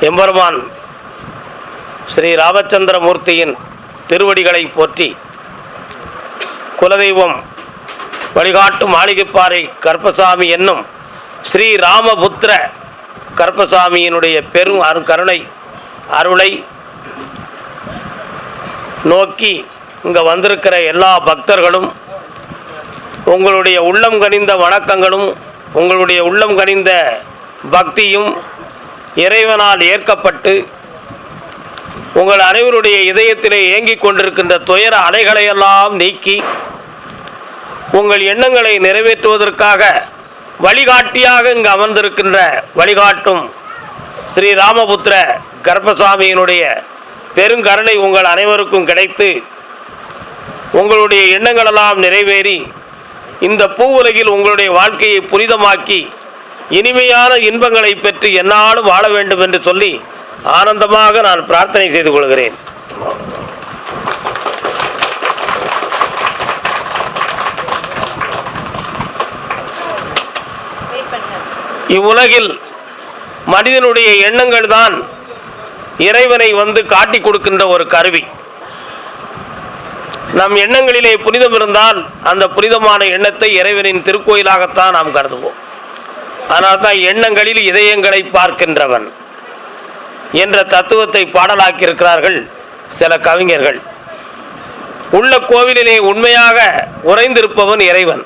எம்பெருமான் ஸ்ரீ ராமச்சந்திரமூர்த்தியின் திருவடிகளை போற்றி குலதெய்வம் வழிகாட்டு மாளிகைப்பாறை கற்பசாமி என்னும் ஸ்ரீ ராமபுத்திர கருப்பசாமியினுடைய பெரும் அரு கருணை அருளை நோக்கி இங்கே வந்திருக்கிற எல்லா பக்தர்களும் உங்களுடைய உள்ளம் கனிந்த வணக்கங்களும் உங்களுடைய உள்ளம் கனிந்த பக்தியும் இறைவனால் ஏற்கப்பட்டு உங்கள் அனைவருடைய இதயத்திலே இயங்கிக் கொண்டிருக்கின்ற துயர அலைகளையெல்லாம் நீக்கி உங்கள் எண்ணங்களை நிறைவேற்றுவதற்காக வழிகாட்டியாக இங்கு அமர்ந்திருக்கின்ற வழிகாட்டும் ஸ்ரீ ராமபுத்திர கர்ப்பசாமியினுடைய பெருங்கருணை உங்கள் அனைவருக்கும் கிடைத்து உங்களுடைய எண்ணங்களெல்லாம் நிறைவேறி இந்த பூவுலகில் உங்களுடைய வாழ்க்கையை புனிதமாக்கி இனிமையான இன்பங்களை பெற்று என்னாலும் வாழ வேண்டும் என்று சொல்லி ஆனந்தமாக நான் பிரார்த்தனை செய்து கொள்கிறேன். இவ்வுலகில் மனிதனுடைய எண்ணங்கள் தான் இறைவனை வந்து காட்டி கொடுக்கின்ற ஒரு கருவி. நம் எண்ணங்களிலே புனிதம் இருந்தால் அந்த புனிதமான எண்ணத்தை இறைவனின் திருக்கோயிலாகத்தான் நாம் கருதுவோம். அதனால் தான் எண்ணங்களில் இதயங்களை பார்க்கின்றவன் என்ற தத்துவத்தை பாடலாக்கியிருக்கிறார்கள் சில கவிஞர்கள். உள்ள கோவிலிலே உண்மையாக உறைந்திருப்பவன் இறைவன்.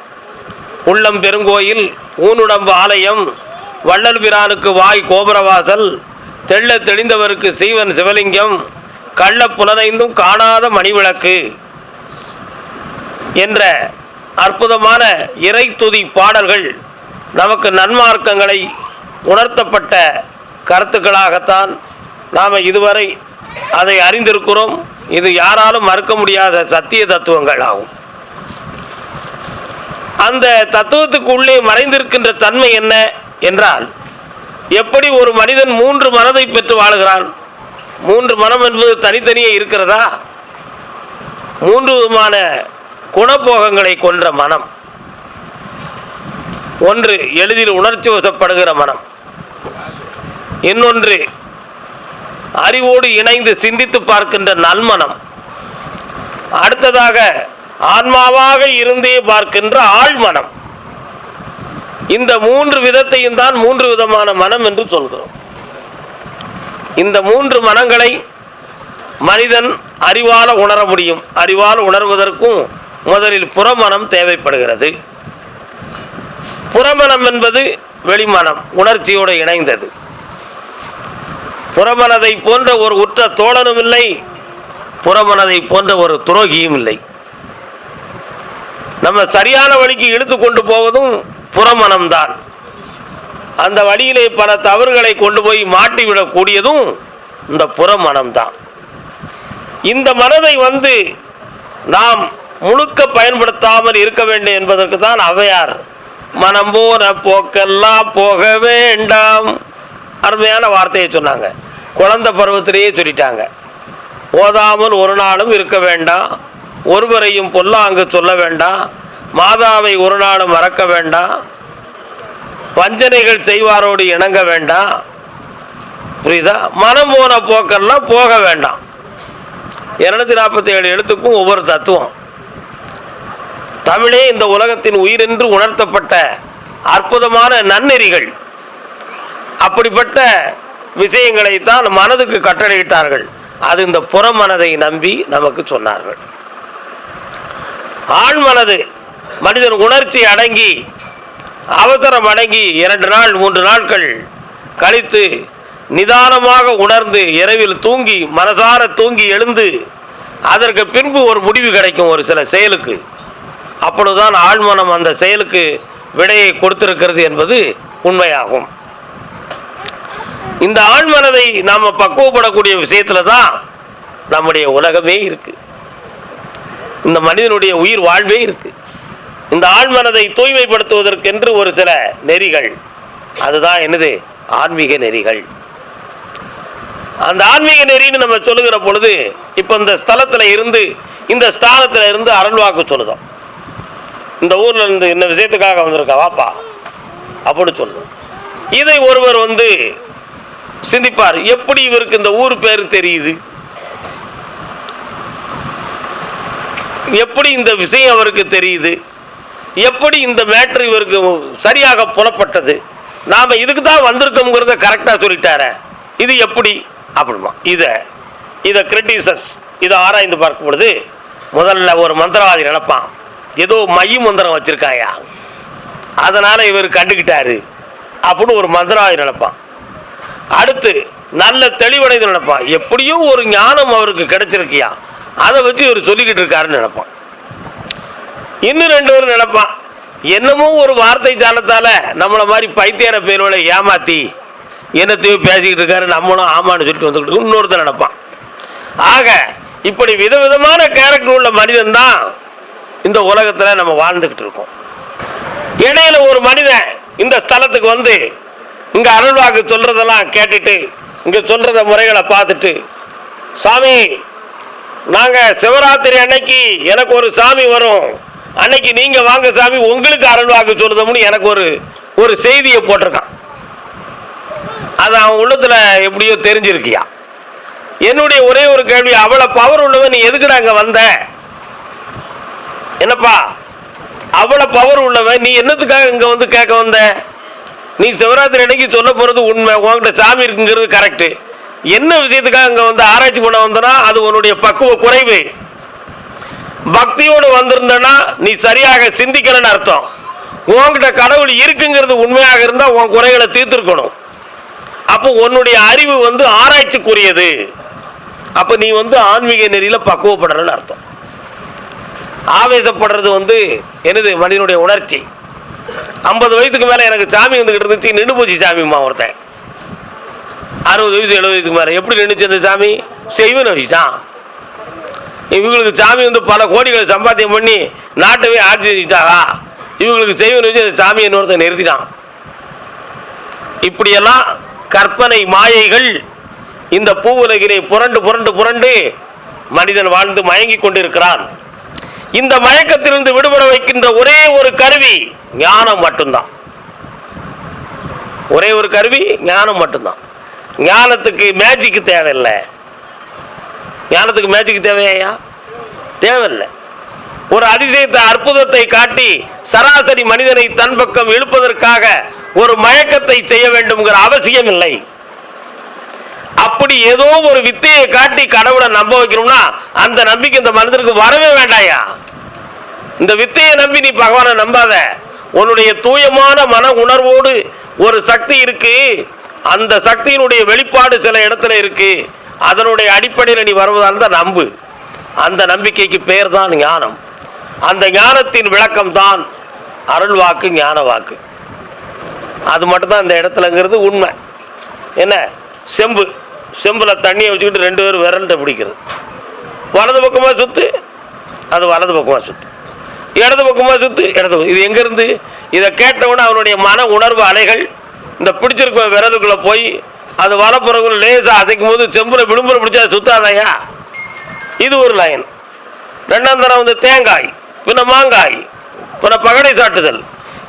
உள்ளம் பெருங்கோயில் ஊனுடம்பு ஆலயம் வள்ளல் பிரானுக்கு வாய் கோபுரவாசல் தெள்ள தெளிந்தவருக்கு சீவன் சிவலிங்கம் கள்ள புலனைந்தும் காணாத மணிவிளக்கு என்ற அற்புதமான இறை துதி பாடல்கள் நமக்கு நன்மார்க்கங்களை உணர்த்தப்பட்ட கருத்துக்களாகத்தான் நாம் இதுவரை அதை அறிந்திருக்கிறோம். இது யாராலும் மறுக்க முடியாத சத்திய தத்துவங்கள் ஆகும். அந்த தத்துவத்துக்கு உள்ளே மறைந்திருக்கின்ற தன்மை என்ன என்றால் எப்படி ஒரு மனிதன் மூன்று மனதை பெற்று வாழுகிறான்? மூன்று மனம் என்பது தனித்தனியே இருக்கிறதா? மூன்று விதமான குணபோகங்களை கொன்ற மனம். ஒன்று எளிதில் உணர்ச்சி வசப்படுகிற மனம். இன்னொன்று அறிவோடு இணைந்து சிந்தித்து பார்க்கின்ற நல்மனம். அடுத்ததாக ஆன்மாவாக இருந்தே பார்க்கின்ற ஆழ்மனம். இந்த மூன்று விதத்தையும் தான் மூன்று விதமான மனம் என்று சொல்கிறோம். இந்த மூன்று மனங்களை மனிதன் அறிவால உணர முடியும். அறிவால் உணர்வதற்கும் முதலில் புறமனம் தேவைப்படுகிறது. புறமனம் என்பது வெளிமனம் உணர்ச்சியோடு இணைந்தது. புறமனதை போன்ற ஒரு உற்ற தோழனும் இல்லை புறமனதை போன்ற ஒரு துரோகியும் இல்லை. நம்ம சரியான வழிக்கு இழுத்து கொண்டு போவதும் புறமனம்தான் அந்த வழியிலே பல தவறுகளை கொண்டு போய் மாட்டிவிடக்கூடியதும் இந்த புறமனம்தான் இந்த மனதை வந்து நாம் முழுக்க பயன்படுத்தாமல் இருக்க வேண்டும் என்பதற்கு தான் அவையார் மனம் போன போக்கெல்லாம் போக வேண்டாம். அருமையான வார்த்தையை சொன்னாங்க. குழந்தை பருவத்திலேயே சொல்லிட்டாங்க. ஓதாமல் ஒரு நாளும் இருக்க வேண்டாம். ஒருவரையும் பொல்லாங்கு சொல்ல வேண்டாம். மாதாவை ஒரு நாளும் மறக்க வேண்டாம். வஞ்சனைகள் செய்வாரோடு இணங்க வேண்டாம். புரியுதா? மனம் போன போக்கெல்லாம் போக வேண்டாம். இரநூத்தி நாற்பத்தி ஏழு எழுத்துக்கும் ஒவ்வொரு தத்துவம். தமிழே இந்த உலகத்தின் உயிரென்று உணர்த்தப்பட்ட அற்புதமான நன்னெறிகள். அப்படிப்பட்ட விஷயங்களைத்தான் மனதுக்கு கட்டளையிட்டார்கள். அது இந்த புறமனதை நம்பி நமக்கு சொன்னார்கள். ஆண் மனது மனிதன் உணர்ச்சி அடங்கி அவசரம் அடங்கி இரண்டு நாள் மூன்று நாட்கள் கழித்து நிதானமாக உணர்ந்து இரவில் தூங்கி மனசார தூங்கி எழுந்து அதற்கு பின்பு ஒரு முடிவு கிடைக்கும் ஒரு சில செயலுக்கு. அப்பொழுதுதான் ஆழ்மனம் அந்த செயலுக்கு விடையை கொடுத்திருக்கிறது என்பது உண்மையாகும். இந்த ஆழ்மனதை நாம் பக்குவப்படக்கூடிய விஷயத்தில் தான் நம்முடைய உலகமே இருக்குது இந்த மனிதனுடைய உயிர் வாழ்வே இருக்குது இந்த ஆழ்மனதை தூய்மைப்படுத்துவதற்கென்று ஒரு சில நெறிகள். அதுதான் என்னது? ஆன்மீக நெறிகள். அந்த ஆன்மீக நெறின்னு நம்ம சொல்லுகிற பொழுது இப்போ இந்த ஸ்தலத்தில் இருந்து இந்த ஸ்தானத்தில் இருந்து அருள்வாக்கு சொல்லுதோம். இந்த ஊரில் இருந்து இந்த விஷயத்துக்காக வந்திருக்கா? வாப்பா. அப்படின்னு சொல்லுவோம் இதை ஒருவர் வந்து சிந்திப்பார். எப்படி இவருக்கு இந்த ஊர் பேர் தெரியுது? எப்படி இந்த விஷயம் அவருக்கு தெரியுது? எப்படி இந்த மேட்ரு இவருக்கு சரியாக புலப்பட்டது? நாம் இதுக்கு தான் வந்திருக்கோங்கிறத கரெக்டாக சொல்லிட்டார. இது எப்படி? அப்படிமா இதை இதை கிரிட்டிசஸ் இதை ஆராய்ந்து பார்க்கும் பொழுது முதல்ல ஒரு மந்திரவாதி நினைப்பான். ஏதோ மைய மந்திரம் வச்சுருக்காயா? அதனால் இவர் கண்டுக்கிட்டாரு அப்படின்னு ஒரு மந்திராவை நினைப்பான். அடுத்து நல்ல தெளிவடைந்து நினைப்பான். எப்படியும் ஒரு ஞானம் அவருக்கு கிடைச்சிருக்கியா? அதை வச்சு இவர் சொல்லிக்கிட்டு இருக்காருன்னு நினைப்பான். இன்னும் ரெண்டு பேரும் நினைப்பான். என்னமோ ஒரு வார்த்தை ஜாலத்தால் நம்மளை மாதிரி பைத்தியார பேரோட ஏமாத்தி என்னத்தையோ பேசிக்கிட்டு இருக்காரு நம்மளும் ஆமான்னு சொல்லிட்டு வந்துக்கிட்டு இன்னொருத்தர் நினைப்பான். ஆக இப்படி விதவிதமான கேரக்டர் உள்ள மனிதன் தான் இந்த உலகத்தில் நம்ம வாழ்ந்துக்கிட்டு இருக்கோம். இடையில ஒரு மனிதன் இந்த ஸ்தலத்துக்கு வந்து இங்கே அருள்வாக்கு சொல்கிறதெல்லாம் கேட்டுட்டு இங்கே சொல்கிறத முறைகளை பார்த்துட்டு சாமி நாங்கள் சிவராத்திரி அன்னைக்கு எனக்கு ஒரு சாமி வரும். அன்னைக்கு நீங்கள் வாங்க சாமி உங்களுக்கு அருள்வாக்கு சொல்லுதோம்னு எனக்கு ஒரு ஒரு செய்தியை போட்டிருக்கான். அது அவன் உள்ளத்தில் எப்படியோ தெரிஞ்சிருக்கியா? என்னுடைய ஒரே ஒரு கேள்வி அவ்வளோ பவர் உள்ளவன் நீ எதுக்குடா அங்கே வந்த? என்னப்பா அவ்வளோ பவர் உள்ளவன் நீ என்னத்துக்காக இங்கே வந்து கேட்க வந்த? நீ சிவராத்திரி அன்னைக்கு சொல்ல போகிறது உண்மை உன்கிட்ட சாமி இருக்குங்கிறது கரெக்டு என்ன விஷயத்துக்காக இங்கே வந்து ஆராய்ச்சி பண்ண வந்தனா அது உன்னுடைய பக்குவ குறைவு. பக்தியோடு வந்திருந்தனா நீ சரியாக சிந்திக்கலன்னு அர்த்தம். உன்கிட்ட கடவுள் இருக்குங்கிறது உண்மையாக இருந்தால் உன் குறைகளை தீர்த்துருக்கணும். அப்போ உன்னுடைய அறிவு வந்து ஆராய்ச்சிக்குரியது. அப்போ நீ வந்து ஆன்மீக நெறியில் பக்குவப்படுறன்னு அர்த்தம். ஆவேசப்படுறது வந்து என்னது மனிதனுடைய உணர்ச்சி. ஐம்பது வயசுக்கு மேலே எனக்கு சாமி வந்துக்கிட்டு இருந்துச்சு நின்று போச்சு சாமிம்மா ஒருத்தன் அறுபது வயசு எழுபது வயசுக்கு மேலே. எப்படி நின்றுச்சு அந்த சாமி? செய்வன் வச்சுட்டான் இவங்களுக்கு சாமி வந்து பல கோடிகளை சம்பாத்தியம் பண்ணி நாட்டவே ஆட்சி செஞ்சுட்டாரா இவங்களுக்கு செய்வன் வச்சு அந்த சாமி இன்னொருத்தன் நிறுத்திட்டான். இப்படியெல்லாம் கற்பனை மாயைகள் இந்த பூவுலகிலே புரண்டு புரண்டு புரண்டு மனிதன் வாழ்ந்து மயங்கி கொண்டிருக்கிறான். இந்த மயக்கத்திலிருந்து விடுபட வைக்கின்ற ஒரே ஒரு கருவி ஞானம் மட்டும்தான். ஒரே ஒரு கருவி ஞானம் மட்டும்தான். ஞானத்துக்கு மேஜிக்கு தேவையில்லை. ஞானத்துக்கு மேஜிக்கு தேவையா தேவையில்லை. ஒரு அதிசயத்தை அற்புதத்தை காட்டி சராசரி மனிதனை தன் பக்கம் இழுப்பதற்காக ஒரு மயக்கத்தை செய்ய வேண்டும்ங்கிற அவசியம் இல்லை. அப்படி ஏதோ ஒரு வித்தையை காட்டி கடவுளை நம்ப வைக்கணும்னா அந்த நம்பிக்கை இந்த மனிதனுக்கு வரவே வேண்டாயா இந்த வித்தையை நம்பி நீ பகவானை நம்பாத. உன்னுடைய தூயமான மன உணர்வோடு ஒரு சக்தி இருக்கு. அந்த சக்தியினுடைய வெளிப்பாடு சில இடத்துல இருக்கு. அதனுடைய அடிப்படையில் நீ வருவதால் தான் நம்பு. அந்த நம்பிக்கைக்கு பேர் தான் ஞானம். அந்த ஞானத்தின் விளக்கம் தான் அருள் வாக்கு ஞான வாக்கு அது மட்டும்தான் இந்த இடத்துலங்கிறது உண்மை. என்ன? செம்பு. செம்பில் தண்ணியை வச்சுக்கிட்டு ரெண்டு பேரும் விரல்கிட்ட பிடிக்கிறது. வலது பக்கமாக சுற்று அது வலது பக்கமாக சுற்று இடது பக்கமாக சுற்று இடது இது எங்கேருந்து இதை கேட்டவுடனே அவனுடைய மன உணர்வு அலைகள் இந்த பிடிச்சிருக்க விரலுக்குள்ளே போய் அது வலப்புறகுள்ள லேசாக அசைக்கும் போது செம்பில் விடுமுறை பிடிச்சா சுத்தாதையா? இது ஒரு லைன் ரெண்டாம் தரம் வந்து தேங்காய் பின்ன மாங்காய் பின்ன பகடை சாட்டுதல்.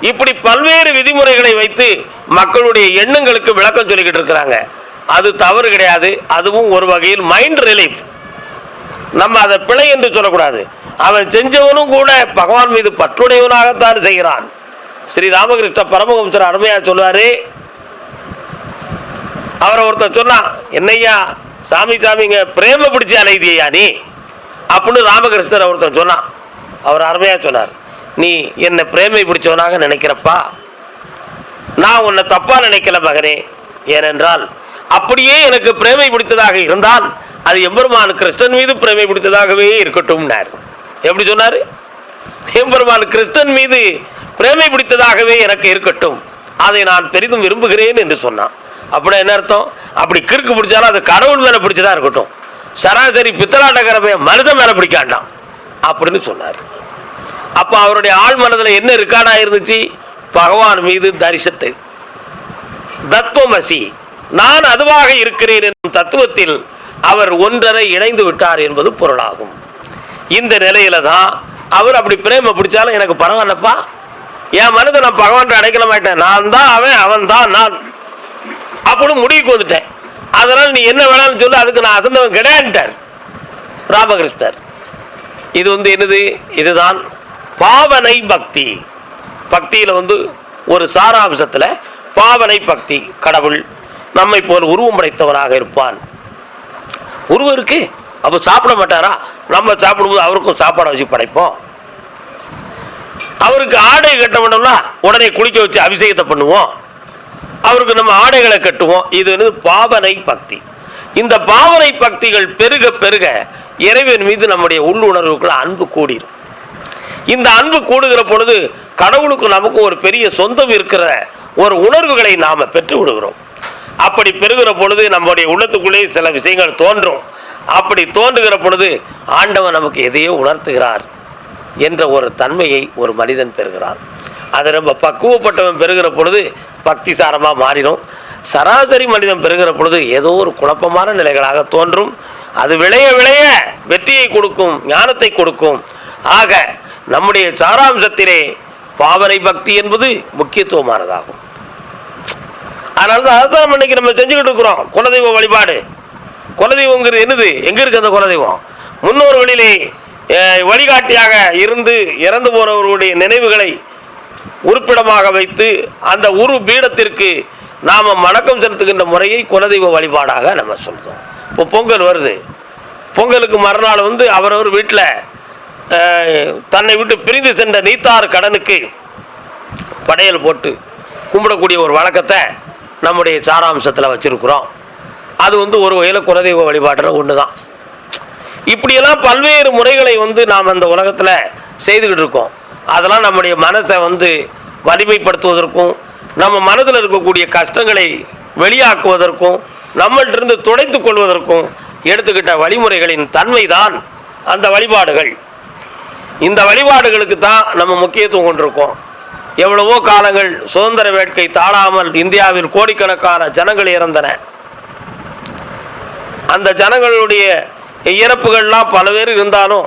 இப்படி பல்வேறு விதிமுறைகளை வைத்து மக்களுடைய எண்ணங்களுக்கு விளக்கம் சொல்லிக்கிட்டு இருக்கிறாங்க. அது தவறு கிடையாது. அதுவும் ஒரு வகையில் மைண்ட் ரிலீஃப் நம்ம அதை பிழை என்று சொல்லக்கூடாது. அவன் செஞ்சவனும் கூட பகவான் மீது பற்றுடையவனாகத்தான் செய்கிறான். ஸ்ரீ ராமகிருஷ்ண பரமஹம்சர் அருமையாக சொல்வாரு அவரை ஒருத்தன் சொன்னான் என்னையா சாமி சாமிங்க பிரேம பிடிச்சி அலைதியா நீ? அப்படின்னு ராமகிருஷ்ணர் ஒருத்தன் சொன்னான். அவர் அருமையாக சொன்னார் நீ என்னை பிரேமை பிடிச்சவனாக நினைக்கிறப்பா. நான் உன்னை தப்பாக நினைக்கல மகனே. ஏனென்றால் அப்படியே எனக்கு பிரேமை பிடித்ததாக இருந்தால் அது எம்பெருமான் கிருஷ்ணன் மீது பிரேமை பிடித்ததாகவே இருக்கட்டும்னார். எப்படி சொன்னார்? எம்பெருமான் கிறிஸ்தன் மீது பிரேமை பிடித்ததாகவே எனக்கு இருக்கட்டும். அதை நான் பெரிதும் விரும்புகிறேன் என்று சொன்னான். அப்படின்னா என்ன அர்த்தம்? அப்படி கிறுக்கு பிடிச்சாலும் அது கடவுள் மேலே பிடிச்சதா இருக்கட்டும். சராசரி பித்தலாட்டக்காரமே மனிதன் மேலே பிடிக்காண்டாம். அப்படின்னு சொன்னார். அப்போ அவருடைய ஆழ் மனதில் என்ன ரெக்கார்டா இருந்துச்சு? பகவான் மீது தரிசத்தை தத்துவமசி நான் அதுவாக இருக்கிறேன் என்னும் தத்துவத்தில் அவர் ஒன்றரை இணைந்து விட்டார் என்பது பொருளாகும். இந்த நிலையில தான் அவர் அப்படி பிரேம பிடிச்சாலும் எனக்கு பரவாயில்லப்பா. என் மனதை நான் பகவான் அடைக்கல மாட்டேன். நான் தான் அவன் அவன் தான் நான். அப்படின்னு முடிவுக்கு வந்துட்டேன். அதனால் நீ என்ன வேணாலும் சொல்லி அதுக்கு நான் அசந்தவன் கிடையாதுட்டார் ராமகிருஷ்ணர். இது வந்து என்னது? இதுதான் பாவனை பக்தி. பக்தியில் வந்து ஒரு சாராம்சத்தில் பாவனை பக்தி கடவுள் நம்மை போல் உருவம் படைத்தவனாக இருப்பான். உருவம் இருக்கு. அப்போ சாப்பிட மாட்டாரா? நம்ம சாப்பிடும்போது அவருக்கும் சாப்பாடு வச்சு படைப்போம். அவருக்கு ஆடை கட்ட வேண்டும்னா உடனே குளிக்க வச்சு அபிஷேகத்தை பண்ணுவோம். அவருக்கு நம்ம ஆடைகளை கட்டுவோம். இது வந்து பாவனை பக்தி. இந்த பாவனை பக்திகள் பெருக பெருக இறைவன் மீது நம்முடைய உள்ளுணர்வுக்குள்ள அன்பு கூடிரும். இந்த அன்பு கூடுகிற பொழுது கடவுளுக்கு நமக்கு ஒரு பெரிய சொந்தம் இருக்கிற ஒரு உணர்வுகளை நாம் பெற்று விடுகிறோம். அப்படி பெறுகிற பொழுது நம்முடைய உள்ளத்துக்குள்ளே சில விஷயங்கள் தோன்றும். அப்படி தோன்றுகிற பொழுது ஆண்டவன் நமக்கு எதையோ உணர்த்துகிறார் என்ற ஒரு தன்மையை ஒரு மனிதன் பெறுகிறான். அதை நம்ம பக்குவப்பட்டவன் பெறுகிற பொழுது பக்தி சாரமாக மாறிடும். சராசரி மனிதன் பெறுகிற பொழுது ஏதோ ஒரு குழப்பமான நிலைகளாக தோன்றும். அது விளைய விளைய வெற்றியை கொடுக்கும் ஞானத்தை கொடுக்கும். ஆக நம்முடைய சாராம்சத்திலே பாவனை பக்தி என்பது முக்கியத்துவமானதாகும். அதனால தான் அதை தான் இன்னைக்கு நம்ம செஞ்சுக்கிட்டு இருக்கிறோம். குலதெய்வ வழிபாடு. குலதெய்வங்கிறது என்னது? எங்கே இருக்குது அந்த குலதெய்வம்? முன்னோர்களிலே வழிகாட்டியாக இருந்து இறந்து போனவர்களுடைய நினைவுகளை உறுப்பிடமாக வைத்து அந்த உரு பீடத்திற்கு நாம் வணக்கம் செலுத்துகின்ற முறையை குலதெய்வ வழிபாடாக நம்ம சொல்கிறோம் இப்போ பொங்கல் வருது. பொங்கலுக்கு மறுநாள் வந்து அவரவர் வீட்டில் தன்னை விட்டு பிரிந்து சென்ற நீத்தார் கடனுக்கு படையல் போட்டு கும்பிடக்கூடிய ஒரு வழக்கத்தை நம்முடைய சாராம்சத்தில் வச்சுருக்குறோம். அது வந்து ஒரு வகையில் குலதெய்வ வழிபாட்டில் ஒன்று தான் இப்படியெல்லாம் பல்வேறு முறைகளை வந்து நாம் அந்த உலகத்தில் செய்துக்கிட்டு இருக்கோம். அதெல்லாம் நம்முடைய மனத்தை வந்து வலிமைப்படுத்துவதற்கும் நம்ம மனதில் இருக்கக்கூடிய கஷ்டங்களை வெளியாக்குவதற்கும் நம்மள்டிருந்து துடைத்து கொள்வதற்கும் எடுத்துக்கிட்ட வழிமுறைகளின் தன்மை தான் அந்த வழிபாடுகள். இந்த வழிபாடுகளுக்கு தான் நம்ம முக்கியத்துவம் கொண்டிருக்கோம். எவ்வளவோ காலங்கள் சுதந்திர வேட்கை தாழாமல் இந்தியாவில் கோடிக்கணக்கான ஜனங்கள் இறந்தன. அந்த ஜனங்களுடைய இறப்புகள்லாம் பல பேர் இருந்தாலும்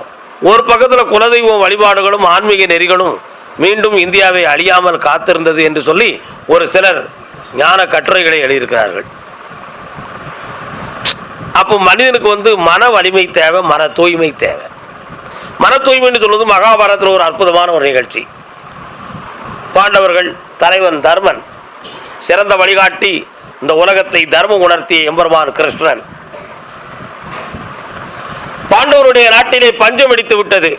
ஒரு பக்கத்தில் குலதெய்வம் வழிபாடுகளும் ஆன்மீக நெறிகளும் மீண்டும் இந்தியாவை அழியாமல் காத்திருந்தது என்று சொல்லி ஒரு சிலர் ஞான கட்டுரைகளை எழுதியிருக்கிறார்கள். அப்போ மனிதனுக்கு வந்து மன வலிமை தேவை மன தூய்மை தேவை. மன தூய்மைன்னு சொல்வது மகாபாரதத்தில் ஒரு அற்புதமான ஒரு நிகழ்ச்சி. பாண்டவர்கள் தலைவன் தர்மன் சிறந்த வழிகாட்டி இந்த உலகத்தை தர்மம் உணர்த்திய எம்பெருமான் கிருஷ்ணன் பாண்டவருடைய நாட்டிலே பஞ்சம் அடித்து விட்டது.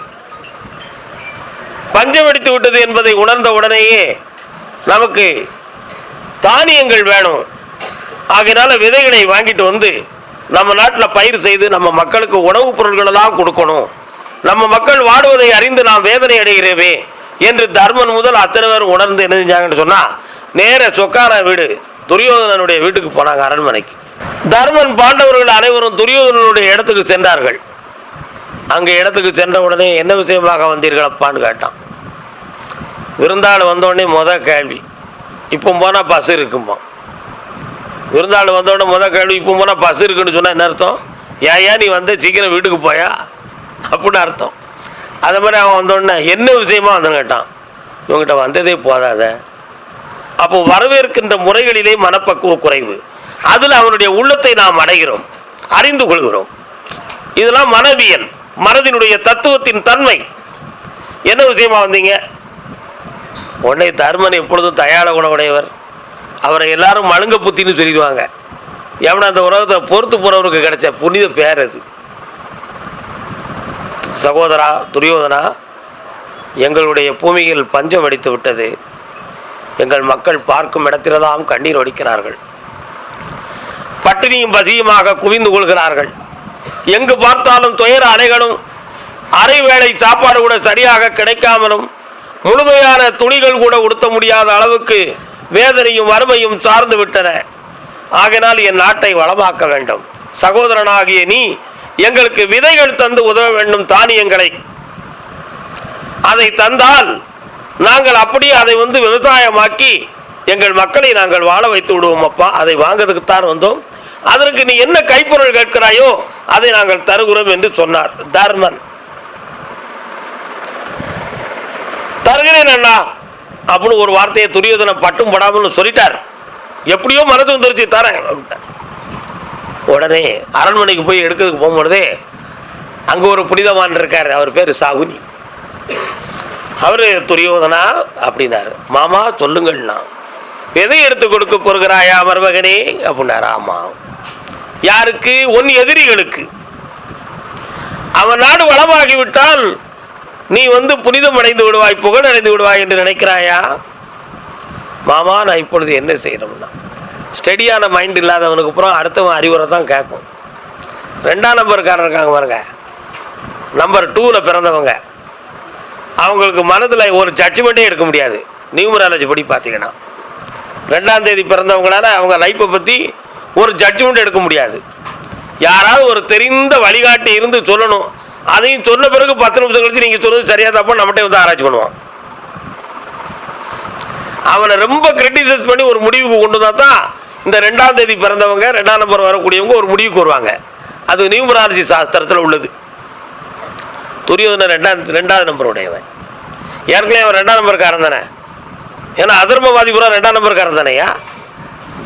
பஞ்சம் அடித்து விட்டது என்பதை உணர்ந்த உடனேயே நமக்கு தானியங்கள் வேணும். ஆகையினால விதைகளை வாங்கிட்டு வந்து நம்ம நாட்டில் பயிர் செய்து நம்ம மக்களுக்கு உணவுப் பொருள்களெல்லாம் கொடுக்கணும். நம்ம மக்கள் வாடுவதை அறிந்து நாம் வேதனை அடைகிறவே என்று தர்மன் முதல் அத்தனை பேர் உணர்ந்து என்ன செஞ்சாங்கன்னு சொன்னால் நேர சொக்காரா வீடு. துரியோதனனுடைய வீட்டுக்கு போனாங்க அரண்மனைக்கு. தர்மன் பாண்டவர்கள் அனைவரும் துரியோதனனுடைய இடத்துக்கு சென்றார்கள். அங்கே இடத்துக்கு சென்ற உடனே என்ன விஷயமாக வந்தீர்களப்பான்னு கேட்டான். விருந்தாள் வந்தோடனே முத கேள்வி இப்போ போனால் பஸ் இருக்குமா? விருந்தாள் வந்தோடனே முத கேள்வி இப்போ போனால் பஸ் இருக்குன்னு சொன்னால் என்ன அர்த்தம்? ஏன் ஏன் நீ வந்து சீக்கிரம் வீட்டுக்கு போயா? அப்படின்னு அர்த்தம். அதே மாதிரி அவன் வந்தோடனே என்ன விஷயமா வந்தேன்னு கேட்டான். இவங்ககிட்ட வந்ததே போதாத. அப்போ வரவேற்கின்ற முறைகளிலே மனப்பக்குவ குறைவு. அதில் அவனுடைய உள்ளத்தை நாம் அடைகிறோம் அறிந்து கொள்கிறோம். இதெல்லாம் மனவியல். மனதினுடைய தத்துவத்தின் தன்மை. என்ன விஷயமா வந்தீங்க? உடனே தர்மன் எப்பொழுதும் தயாள குணமுடையவர். அவரை எல்லாரும் மழுங்க புத்தின்னு சொல்லிடுவாங்க. எவனை அந்த உலகத்தை பொறுத்து போகிறவருக்கு கிடைச்ச புனித பேர் அது. சகோதரா துரியோதனா எங்களுடைய பூமியில் பஞ்சம் அடித்து விட்டது. எங்கள் மக்கள் பார்க்கும் இடத்தில்தான் கண்ணீர் வடிக்கிறார்கள். பட்டினியும் பசியுமாக குவிந்து கொள்கிறார்கள். எங்கு பார்த்தாலும் துயர அலைகளும் அரை வேளை சாப்பாடு கூட சரியாக கிடைக்காமலும் முழுமையான துணிகள் கூட உடுத்த முடியாத அளவுக்கு வேதனையும் வறுமையும் சார்ந்து விட்டன. ஆகினால் என் நாட்டை வளமாக்க வேண்டும். சகோதரனாகிய நீ எங்களுக்கு விதைகள் தந்து உதவ வேண்டும் தானியங்களை. அதை தந்தால் நாங்கள் அப்படியே அதை வந்து விவசாயமாக்கி எங்கள் மக்களை நாங்கள் வாழ வைத்து விடுவோம் அப்பா. அதை வாங்கிறதுக்குத்தான் வந்தோம். அதற்கு நீ என்ன கைப்பொருள் கேட்கிறாயோ அதை நாங்கள் தருகிறோம் என்று சொன்னார். தர்மன். தருகிறேன் அண்ணா அப்படின்னு ஒரு வார்த்தையை துரியோதனை பட்டும் படாமல் சொல்லிட்டார். எப்படியோ மனசு வந்துருச்சு தரேன். உடனே அரண்மனைக்கு போய் எடுக்கிறதுக்கு போகும்பொழுதே அங்கே ஒரு புனிதவான் இருக்கார் அவர் பேர் சாகுனி. அவர் துரியோதனா அப்படின்னாரு. மாமா சொல்லுங்கள்னா எதை எடுத்து கொடுக்க போகிறாயா மருமகனே அப்படின்னாரு. ஆமாம். யாருக்கு? உன் எதிரிகளுக்கு. அவன் நாடு வளமாகிவிட்டால் நீ வந்து புனிதம் அடைந்து விடுவாய் புகழ் அடைந்து விடுவாய் என்று நினைக்கிறாயா? மாமா நான் இப்பொழுது என்ன செய்யணும்னா ஸ்டெடியான மைண்ட் இல்லாதவனுக்கு அப்புறம் அடுத்தவன் அறிவுரை தான் கேட்கும். ரெண்டாம் நம்பருக்காரன் இருக்காங்க பாருங்க. நம்பர் டூவில் பிறந்தவங்க. அவங்களுக்கு மனதில் ஒரு ஜட்ஜ்மெண்ட்டே எடுக்க முடியாது. நியூமராலஜி படி பார்த்தீங்கன்னா. ரெண்டாம் தேதி பிறந்தவங்களால அவங்க லைஃப்பை பற்றி ஒரு ஜட்ஜ்மெண்ட் எடுக்க முடியாது. யாராவது ஒரு தெரிந்த வழிகாட்டி இருந்து சொல்லணும். அதையும் சொன்ன பிறகு பத்து நிமிஷம் கழிச்சு நீங்கள் சொல்றது சரியாக தப்பா நம்மகிட்ட வந்து ஆராய்ச்சி பண்ணுவான். அவனை ரொம்ப கிரிட்டிசைஸ் பண்ணி ஒரு முடிவுக்கு கொண்டு வந்தா தான் இந்த ரெண்டாம் தேதி பிறந்தவங்க ரெண்டாம் நம்பர் வரக்கூடியவங்க ஒரு முடிவுக்கு வருவாங்க. அது நியூமராலஜி சாஸ்திரத்தில் உள்ளது. துரியோதன ரெண்டாம் ரெண்டாவது நம்பர் உடையவன். ஏற்கனவே அவன் ரெண்டாம் நம்பர்காரன் தானே? ஏன்னா அதர்மவாதி பூரா ரெண்டாம் நம்பர்காரன் தானேயா?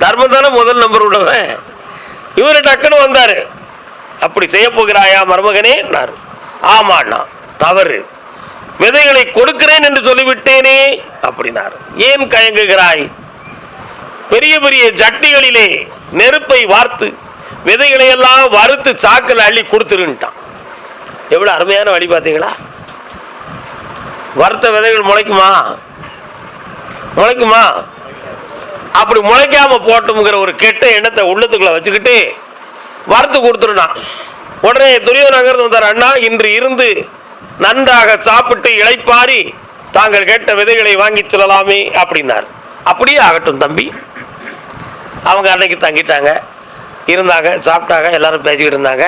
தர்மம் தானே முதல் நம்பர் உள்ளவன்? இவர் டக்குன்னு வந்தார். அப்படி செய்ய போகிறாயா நான். ஆமாண்ணா தவறு. விதைகளை கொடுக்கிறேன் என்று சொல்லிவிட்டேனே அப்படின்னார். ஏன் கயங்குகிறாய்? பெரிய பெரிய ஜட்டிகளிலே நெருப்பை வார்த்து விதைகளை எல்லாம் வறுத்து சாக்கில் அள்ளி கொடுத்துருன்ட்டான். எவ்வளோ அருமையான வழி பார்த்தீங்களா? வறுத்த விதைகள் முளைக்குமா? முளைக்குமா? அப்படி முளைக்காம போட்டோம்ங்கிற ஒரு கெட்ட எண்ணத்தை உள்ளத்துக்குள்ள வச்சுக்கிட்டு வறுத்து கொடுத்துருனான் உடனே துரியோதனங்கிறது வந்தார் அண்ணா இன்று இருந்து நன்றாக சாப்பிட்டு இளைப்பாரி தாங்கள் கேட்ட விதைகளை வாங்கி செல்லலாமே அப்படின்னார். அப்படியே ஆகட்டும் தம்பி. அவங்க அன்னைக்கு தங்கிட்டாங்க. இருந்தாங்க சாப்பிட்டாங்க எல்லாரும் பேசிக்கிட்டு இருந்தாங்க.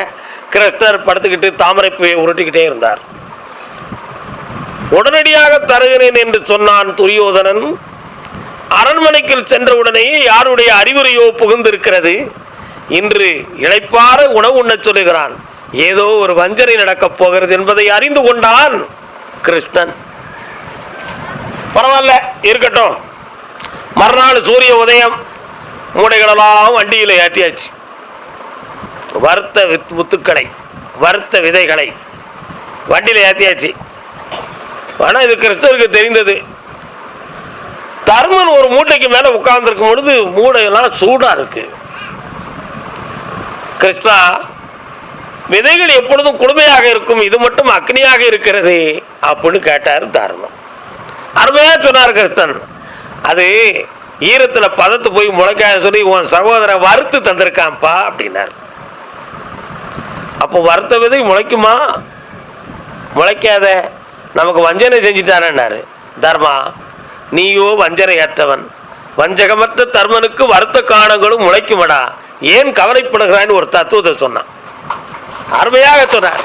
கிருஷ்ணர் படுத்துக்கிட்டு தாமரை பூவை உருட்டிக்கிட்டே இருந்தார். உடனடியாக தருகிறேன் என்று சொன்னான் துரியோதனன். அரண்மனைக்குள் சென்றவுடனேயே யாருடைய அறிவுரையோ புகுந்திருக்கிறது? இன்று இளைப்பாற உணவு உண்ணச் சொல்லுகிறான். ஏதோ ஒரு வஞ்சனை நடக்கப் போகிறது என்பதை அறிந்து கொண்டான் கிருஷ்ணன். பரவாயில்ல இருக்கட்டும். மறுநாள் சூரிய உதயம் மூடைகளெல்லாம் வண்டியில் ஏற்றியாச்சு வறுத்த வித் முத்துக்களை வறுத்த விதைகளை வண்டியில் ஏற்றியாச்சு ஆனால் இது கிறிஸ்தவருக்கு தெரிந்தது. தர்மன் ஒரு மூட்டைக்கு மேலே உட்கார்ந்துருக்கும் பொழுது மூடையெல்லாம் சூடாக இருக்கு. கிருஷ்ணா விதைகள் எப்பொழுதும் குளுமையாக இருக்கும் இது மட்டும் அக்னியாக இருக்கிறது அப்படின்னு கேட்டார் தர்மன். அருமையாக சொன்னார் கிருஷ்ணன். அது ஈரத்தில் பதத்து போய் முளைக்காத சொல்லி உன் சகோதரன் வறுத்து தந்திருக்கான்ப்பா அப்படின்னார். அப்போ வறுத்த விதை முளைக்குமா? முளைக்காத. நமக்கு வஞ்சனை செஞ்சுட்டாரன்னாரு தர்மா நீயோ வஞ்சனையற்றவன் வஞ்சகமற்ற தர்மனுக்கு வருத்த காணங்களும் முளைக்குமடா. ஏன் கவலைப்படுகிறான்னு ஒரு தத்துவத்தை சொன்னான். அருமையாக சொன்னார்.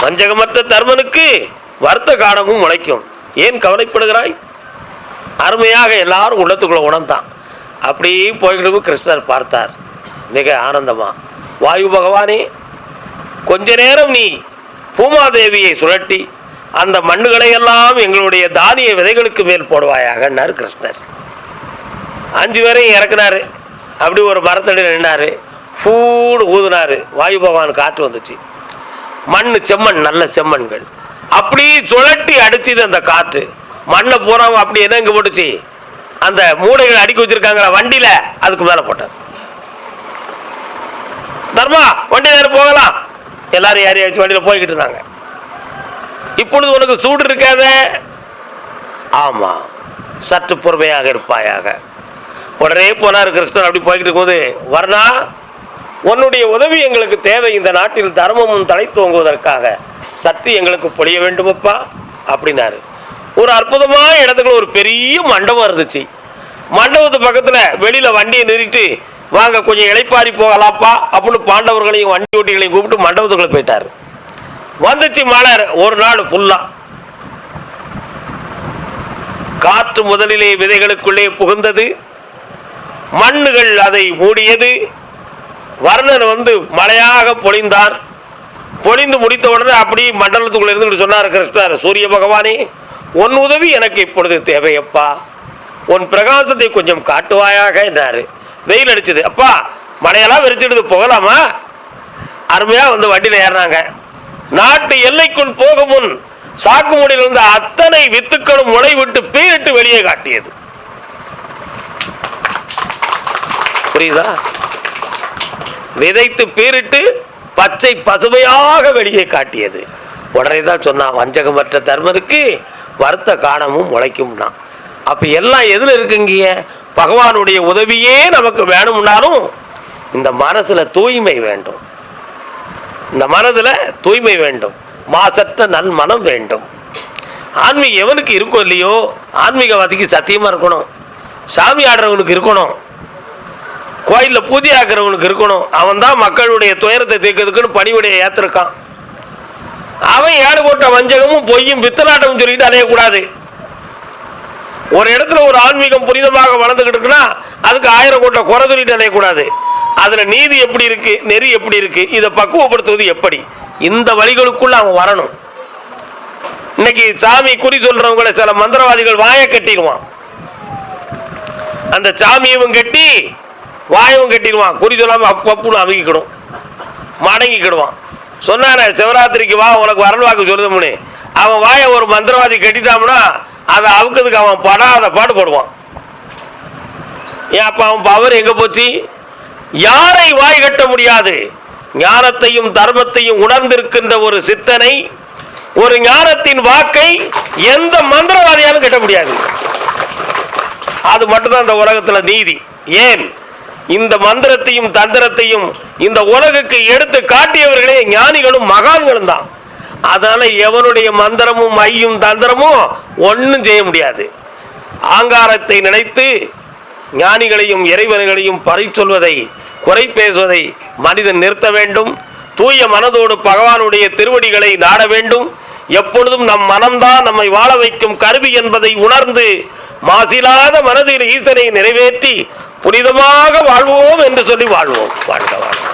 வஞ்சகமற்ற தர்மனுக்கு வருத்த காணமும் முளைக்கும். ஏன் கவலைப்படுகிறாய்? அருமையாக எல்லாரும் உள்ளத்துக்குள்ள உணர்ந்தான். அப்படியே போய்கிட்டு கிருஷ்ணர் பார்த்தார். மிக ஆனந்தமா. வாயு பகவானே கொஞ்ச நேரம் நீ பூமாதேவியை சுழட்டி அந்த மண்ணுகளை எல்லாம் எங்களுடைய தானிய விதைகளுக்கு மேல் போடுவாயாகன்னார் கிருஷ்ணர். அஞ்சு பேரையும் இறக்குனாரு. அப்படி ஒரு மரத்தடி நின்னாரு. பூடு ஊதுனாரு. வாயு பகவான் காற்று வந்துச்சு. மண் செம்மண் நல்ல செம்மண்கள். அப்படி சுழட்டி அடிச்சுது அந்த காற்று. மண்ணை பூரா அப்படி என்ன இங்கே போட்டுச்சு? அந்த மூடைகள் அடுக்கி வச்சிருக்காங்களா? வண்டியில. அதுக்கு மேலே போட்டார். தர்மா வண்டி நேரம் போகலாம். எல்லாரும் யாரையாச்சும் வண்டியில் போய்கிட்டு இருந்தாங்க. இப்பொழுது உனக்கு சூடு இருக்காதே? ஆமாம் சற்று பொறுமையாக இருப்பாயாக. உடனே போனார் கிருஷ்ணன் அப்படி போய்கிட்டு இருக்கும்போது வர்ணா உன்னுடைய உதவி எங்களுக்கு தேவை. இந்த நாட்டில் தர்மமும் தலை தோங்குவதற்காக சற்று எங்களுக்கு பொழிய வேண்டுமப்பா? அப்படின்னாரு. ஒரு அற்புதமான இடத்துக்குள்ள ஒரு பெரிய மண்டபம் இருந்துச்சு. மண்டபத்து பக்கத்தில் வெளியில் வண்டியை நிறுத்திட்டு வாங்க கொஞ்சம் இளைப்பாரி போகலாப்பா அப்படின்னு பாண்டவர்களையும் வண்டி ஓட்டிகளையும் கூப்பிட்டு மண்டபத்துக்குள்ள போயிட்டார். வந்துச்சு மலர் ஒரு நாள் ஃபுல்லாக காற்று முதலிலே விதைகளுக்குள்ளே புகுந்தது. மண்ணுகள் அதை மூடியது. வர்ணன் வந்து மழையாக பொழிந்தார். பொழிந்து முடித்த உடனே அப்படி மண்டலத்துக்குள்ள இருந்து சொன்னார் கிருஷ்ணர் சூரிய பகவானே உன் உதவி எனக்கு இப்பொழுது தேவையப்பா. உன் பிரகாசத்தை கொஞ்சம் காட்டுவாயாக என்றார். வெயில் அடிச்சது. அப்பா மழையெல்லாம் வெறிச்சிடுது போகலாமா? அருமையாக வந்து வண்டியில் ஏறினாங்க. நாட்டு எல்லைக்குள் போகும் முன் சாக்குமுடியில் இருந்த அத்தனை வித்துக்களும் முளை விட்டு பீரிட்டு வெளியே காட்டியது. புரியுதா? விதைத்து பீரிட்டு பச்சை பசுமையாக வெளியே காட்டியது. உடனே தான் சொன்னான் வஞ்சகமற்ற தர்மருக்கு வருத்த காணமும் முளைக்கும்னா. அப்போ எல்லாம் எதில் இருக்குங்க பகவானுடைய உதவியே நமக்கு வேணும்னாலும் இந்த மனசில் தூய்மை வேண்டும். இந்த மனதில் தூய்மை வேண்டும். மாசற்ற நல் மனம் வேண்டும். ஆன்மீகம் எவனுக்கு இருக்கோ இல்லையோ ஆன்மீகவாதிக்கு சத்தியமாக இருக்கணும். சாமி ஆடுறவனுக்கு இருக்கணும். கோயிலில் பூஜை ஆக்குறவனுக்கு இருக்கணும். அவன் தான் மக்களுடைய துயரத்தை தீர்க்கிறதுக்குன்னு பணிவுடைய ஏற்றிருக்கான் அவன் ஏடு கொட்ட வஞ்சகமும் பொய்யும் பித்தலாட்டமும் சொல்லிட்டு அடையக்கூடாது ஒரு இடத்துல ஒரு ஆன்மீகம் புனிதமாக வளர்ந்துக்கிட்டு இருக்குன்னா அதுக்கு ஆயிரம் கோட்டை குறை சொல்லிட்டு அலையக்கூடாது அதில் நீதி எப்படி இருக்கு நெறி எப்படி இருக்கு இதை பக்குவப்படுத்துவது எப்படி? இந்த வழிகளுக்குள்ள அவன் வரணும். இன்னைக்கு சாமி குறி சொல்கிறவங்கள சில மந்திரவாதிகள் வாயை கட்டிடுவான். அந்த சாமியவும் கட்டி வாயவும் கட்டிடுவான். குறி சொல்லாமல் அப்பப்புன்னு அமைக்கிடும் மடங்கிக்கிடுவான். சொன்னானே சிவராத்திரிக்கு வா உனக்கு வரல் வாக்கு சொல்லுதும்னு. அவன் வாயை ஒரு மந்திரவாதி கட்டிட்டான்னா அதை அவுக்கிறதுக்கு அவன் படாத பாடுபடுவான் ஏன் அப்போ அவன் பவர் எங்கே போச்சு? யாரை வாய் கட்ட முடியாது? ஞானத்தையும் தர்மத்தையும் உணர்ந்திருக்கின்ற ஒரு சித்தனை ஒரு ஞானத்தின் வாக்கை எந்த மந்திரவாதியாலும் கட்ட முடியாது. அது மட்டும்தான் இந்த உலகத்தில் நீதி. ஏன்? இந்த மந்திரத்தையும் தந்திரத்தையும் இந்த உலகுக்கு எடுத்து காட்டியவர்களே ஞானிகளும் மகான்களும் தான் அதனால எவனுடைய மந்திரமும் ஐயும் தந்திரமும் ஒன்றும் செய்ய முடியாது. ஆங்காரத்தை நினைத்து ஞானிகளையும் இறைவன்களையும் பறை சொல்வதை குறை பேசுவதை மனிதன் நிறுத்த வேண்டும். தூய மனதோடு பகவானுடைய திருவடிகளை நாட வேண்டும். எப்பொழுதும் நம் மனம்தான் நம்மை வாழ வைக்கும் கருவி என்பதை உணர்ந்து மாசிலாத மனதில் ஈசனை நிறைவேற்றி புனிதமாக வாழ்வோம் என்று சொல்லி வாழ்வோம். வாழ்க வாழ்க